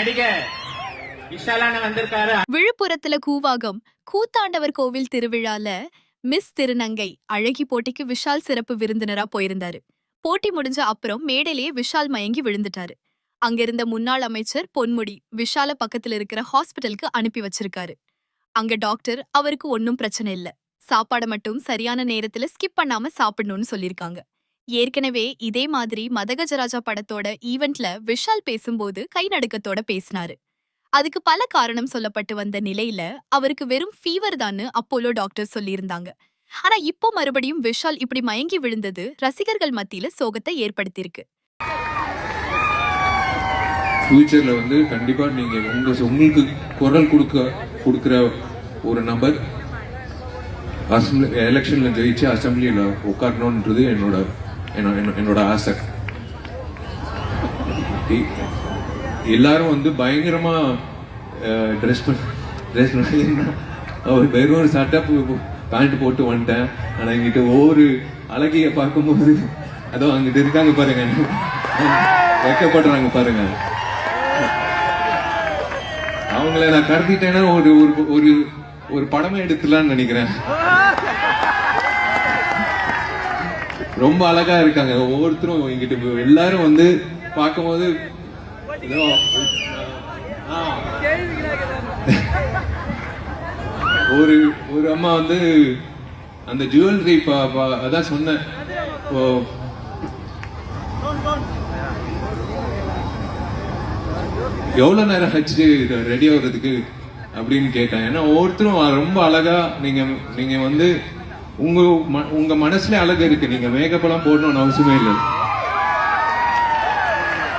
நடிகர் விழுப்புரத்துல கூவாகம் கூத்தாண்டவர் கோவில் திருவிழால மிஸ் திருநங்கை அழகி போட்டிக்கு விஷால் சிறப்பு விருந்தினரா போயிருந்தாரு. போட்டி முடிஞ்ச அப்புறம் மேடையிலேயே விஷால் மயங்கி விழுந்துட்டாரு. அங்கிருந்த முன்னாள் அமைச்சர் பொன்முடி விஷால பக்கத்துல இருக்கிற ஹாஸ்பிட்டலுக்கு அனுப்பி வச்சிருக்காரு. அங்க டாக்டர் அவருக்கு ஒன்னும் பிரச்சனை இல்ல. சாப்பாட மட்டும் சரியான நேரத்துல ஸ்கிப் பண்ணாம சாப்பிடணும்னு சொல்லியிருக்காங்க. ஏற்கனவே இதே மாதிரி மதகஜராஜா படத்தோட ஈவெண்ட்ல விஷால் பேசும்போது கை நடுக்கத்தோட பேசினாரு. அதுக்கு பல காரணம் சொல்லப்பட்டு வந்த நிலையில அவருக்கு வெறும் ஃபீவர் தான்னு அப்போலோ டாக்டர் சொல்லியிருந்தாங்க. ஆனா இப்போ மறுபடியும் விஷால் இப்படி மயங்கி விழுந்தது ரசிகர்கள் மத்தியில சோகத்தை ஏற்படுத்தியிருக்கு. ஃப்யூச்சரில் வந்து கண்டிப்பாக நீங்கள் உங்கள் உங்களுக்கு குரல் கொடுக்க கொடுக்குற ஒரு நபர் அசம்பிளி எலெக்ஷனில் ஜெயிச்சு அசம்பிளியில் உட்காரணுன்றது என்னோட என்னோட ஆசை. எல்லாரும் வந்து பயங்கரமா ட்ரெஸ் பண்ண ட்ரெஸ் பண்ண அவர் வெறும் ஒரு சட்டை பேண்ட் போட்டு வந்துட்டேன். ஆனா எங்கிட்ட ஒவ்வொரு அழகிய பார்க்கும்போது அதோ அங்கிட்ட இருக்காங்க பாருங்க. வைக்கப்படுறாங்க பாருங்க. அவங்கள நான் கடத்திட்டேன்னா ஒரு ஒரு ஒரு ஒரு படமே எடுத்துலாம்னு நினைக்கிறேன். ரொம்ப அழகா இருக்காங்க. ஒவ்வொருத்தரும் எங்கிட்ட எல்லாரும் வந்து பார்க்கும்போது ஒரு ஒரு அம்மா வந்து அந்த ஜுவல்லரி அதான் சொன்னேன். ஓ. எவ்வளவு நேரம் ஆச்சு ரெடி ஆகுறதுக்கு அப்படின்னு கேட்டேன். ஏன்னா ஒவ்வொருத்தரும் ரொம்ப அழகா நீங்க நீங்க வந்து உங்க ம- உங்க மனசுல அழகு இருக்கு. நீங்க மேக்கப் போடணும்னு அவசியமே இல்லை.